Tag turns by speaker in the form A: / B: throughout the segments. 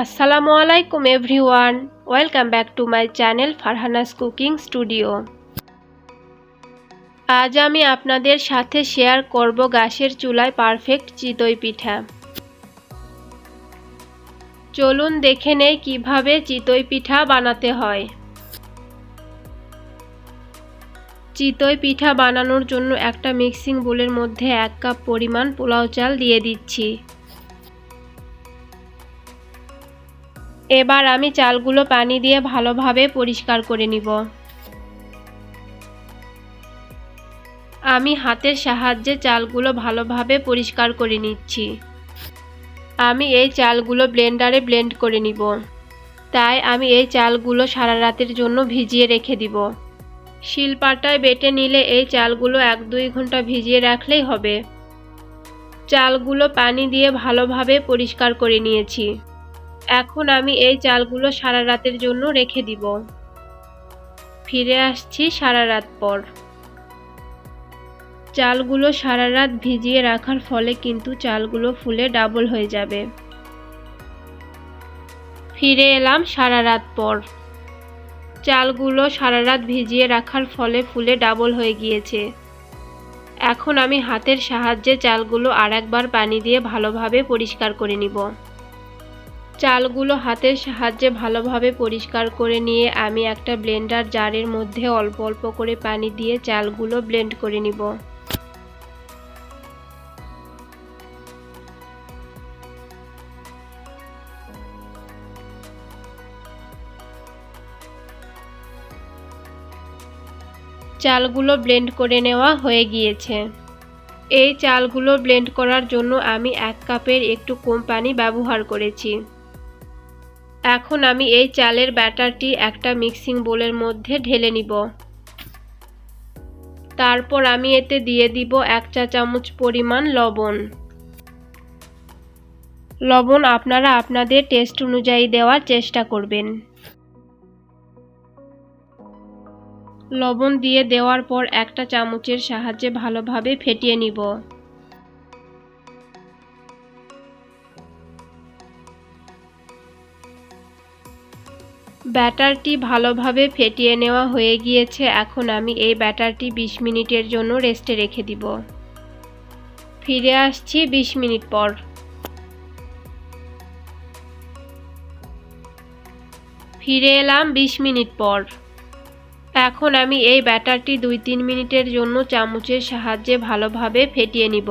A: আসসালামু আলাইকুম everyone, welcome back to my channel Farhana's cooking studio. আজ আমি আপনাদের সাথে শেয়ার করব গাছের চুলায় পারফেক্ট চিতই পিঠা। চলুন দেখে নেই কীভাবে চিতই পিঠা বানাতে হয়। চিতই পিঠা বানানোর জন্য একটা মিক্সিং বোলের মধ্যে এক কাপ পরিমাণ পোলাও চাল দিয়ে দিচ্ছি। এবার আমি চালগুলো পানি দিয়ে ভালোভাবে পরিষ্কার করে নিব। আমি হাতের সাহায্যে চালগুলো ভালোভাবে পরিষ্কার করে নিচ্ছি। আমি এই চালগুলো ব্লেন্ডারে ব্লেন্ড করে নিব। তাই আমি এই চালগুলো সারা রাতের জন্য ভিজিয়ে রেখে দিব। শিলপাটায় বেটে নিলে এই চালগুলো এক দুই ঘণ্টা ভিজিয়ে রাখলেই হবে। চালগুলো পানি দিয়ে ভালোভাবে পরিষ্কার করে নিয়েছি। এখন আমি এই চালগুলো সারা রাতের জন্য রেখে দিব। ফিরে আসছি সারা রাত পর। চালগুলো সারা রাত ভিজিয়ে রাখার ফলে কিন্তু চালগুলো ফুলে ডাবল হয়ে যাবে। ফিরে এলাম সারা রাত পর। চালগুলো সারা রাত ভিজিয়ে রাখার ফলে ফুলে ডাবল হয়ে গিয়েছে। এখন আমি হাতের সাহায্যে চালগুলো আর একবার পানি দিয়ে ভালোভাবে পরিষ্কার করে নিব। চালগুলো হাতের সাহায্যে ভালোভাবে পরিষ্কার করে নিয়ে আমি একটা ব্লেন্ডার জারের মধ্যে অল্প অল্প করে পানি দিয়ে চালগুলো ব্লেন্ড করে নিব। চালগুলো ব্লেন্ড করে নেওয়া হয়ে গিয়েছে। এই চালগুলো ব্লেন্ড করার জন্য আমি এক কাপের একটু কম পানি ব্যবহার করেছি। এখন আমি এই চালের ব্যাটারটি একটা মিক্সিং বোলের মধ্যে ঢেলে নিব। তারপর আমি এতে দিয়ে দিব এক চা চামচ পরিমাণ লবণ। লবণ আপনারা আপনাদের টেস্ট অনুযায়ী দেওয়ার চেষ্টা করবেন। লবণ দিয়ে দেওয়ার পর একটা চামচের সাহায্যে ভালোভাবে ফেটিয়ে নিব। ব্যাটারটি ভালোভাবে ফেটিয়ে নেওয়া হয়ে গিয়েছে, এখন আমি এই ব্যাটারটি ২০ মিনিটের জন্য রেস্টে রেখে দিব। ফিরে আসছি ২০ মিনিট পর। ফিরে এলাম ২০ মিনিট পর। এখন আমি এই ব্যাটারটি দুই তিন মিনিটের জন্য চামচের সাহায্যে ভালোভাবে ফেটিয়ে নিব।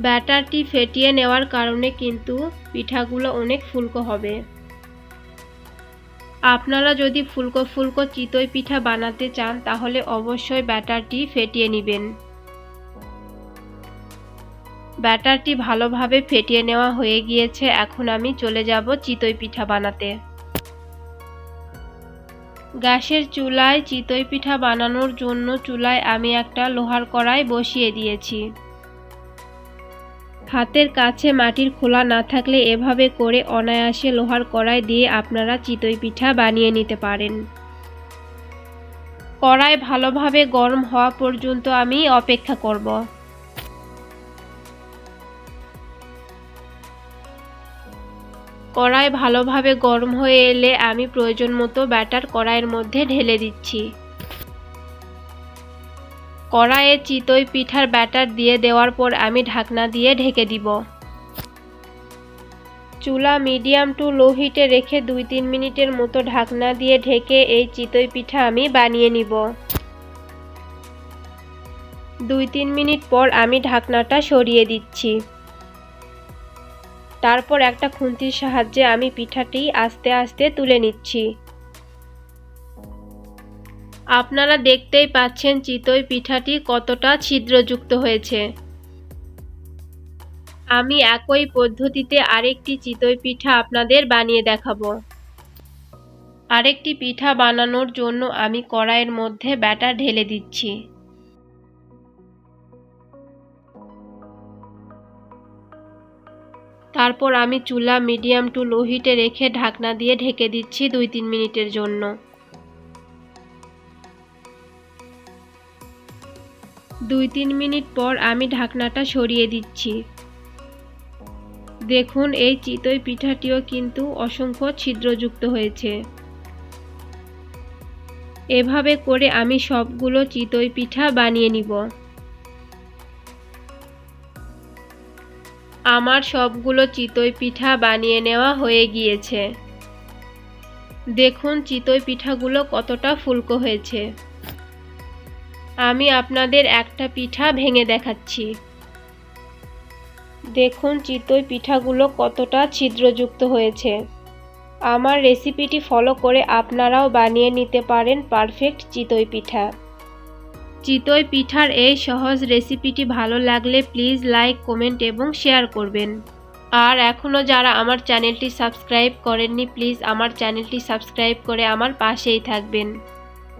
A: ব্যাটারটি ফেটিয়ে নেওয়ার কারণে কিন্তু পিঠাগুলো অনেক ফুলকো হবে। আপনারা যদি ফুলকো ফুলকো চিতই পিঠা বানাতে চান, তাহলে অবশ্যই ব্যাটারটি ফেটিয়ে নেবেন। ব্যাটারটি ভালোভাবে ফেটিয়ে নেওয়া হয়ে গিয়েছে। এখন আমি চলে যাব চিতই পিঠা বানাতে। গ্যাসের চুলায় চিতই পিঠা বানানোর জন্য চুলায় আমি একটা লোহার কড়াই বসিয়ে দিয়েছি। হাতের কাছে মাটির খোলা না থাকলে এভাবে করে অনায়াসে লোহার কড়াই দিয়ে আপনারা চিতই পিঠা বানিয়ে নিতে পারেন। কড়াই ভালোভাবে গরম হওয়া পর্যন্ত আমি অপেক্ষা করব। কড়াই ভালোভাবে গরম হয়ে এলে আমি প্রয়োজন মতো ব্যাটার কড়াইয়ের মধ্যে ঢেলে দিচ্ছি। কড়াইয়ে চিতই পিঠার ব্যাটার দিয়ে দেওয়ার পর আমি ঢাকনা দিয়ে ঢেকে দিব। চুলা মিডিয়াম টু লো হিটে রেখে দুই তিন মিনিটের মতো ঢাকনা দিয়ে ঢেকে এই চিতই পিঠা আমি বানিয়ে নিব। দুই তিন মিনিট পর আমি ঢাকনাটা সরিয়ে দিচ্ছি। তারপর একটা খুন্তির সাহায্যে আমি পিঠাটি আস্তে আস্তে তুলে নিচ্ছি। আপনারা দেখতেই পাচ্ছেন চিতই পিঠাটি কতটা ছিদ্রযুক্ত হয়েছে। আমি একই পদ্ধতিতে আরেকটি চিতই পিঠা আপনাদের বানিয়ে দেখাবো। আরেকটি পিঠা বানানোর জন্য আমি কড়াইয়ের মধ্যে ব্যাটার ঢেলে দিচ্ছি। তারপর আমি চুলা মিডিয়াম টু লো হিটে রেখে ঢাকনা দিয়ে ঢেকে দিচ্ছি দুই তিন মিনিটের জন্য। দুই তিন মিনিট পর আমি ঢাকনাটা সরিয়ে দিচ্ছি। দেখুন, এই চিতই পিঠাটিও কিন্তু অসংখ্য ছিদ্রযুক্ত হয়েছে। এভাবে করে আমি সবগুলো চিতই পিঠা বানিয়ে নিব। আমার সবগুলো চিতই পিঠা বানিয়ে নেওয়া হয়ে গিয়েছে। দেখুন, চিতই পিঠাগুলো কতটা ফুলকো হয়েছে। আমি আপনাদের একটা পিঠা ভেঙে দেখাচ্ছি। দেখুন চিতই পিঠাগুলো কতটা ছিদ্রযুক্ত হয়েছে। আমার রেসিপিটি ফলো করে আপনারাও বানিয়ে নিতে পারেন পারফেক্ট চিতই পিঠা। চিতই পিঠার এই সহজ রেসিপিটি ভালো লাগলে প্লিজ লাইক, কমেন্ট এবং শেয়ার করবেন। আর এখনও যারা আমার চ্যানেলটি সাবস্ক্রাইব করেননি, প্লিজ আমার চ্যানেলটি সাবস্ক্রাইব করে আমার পাশেই থাকবেন।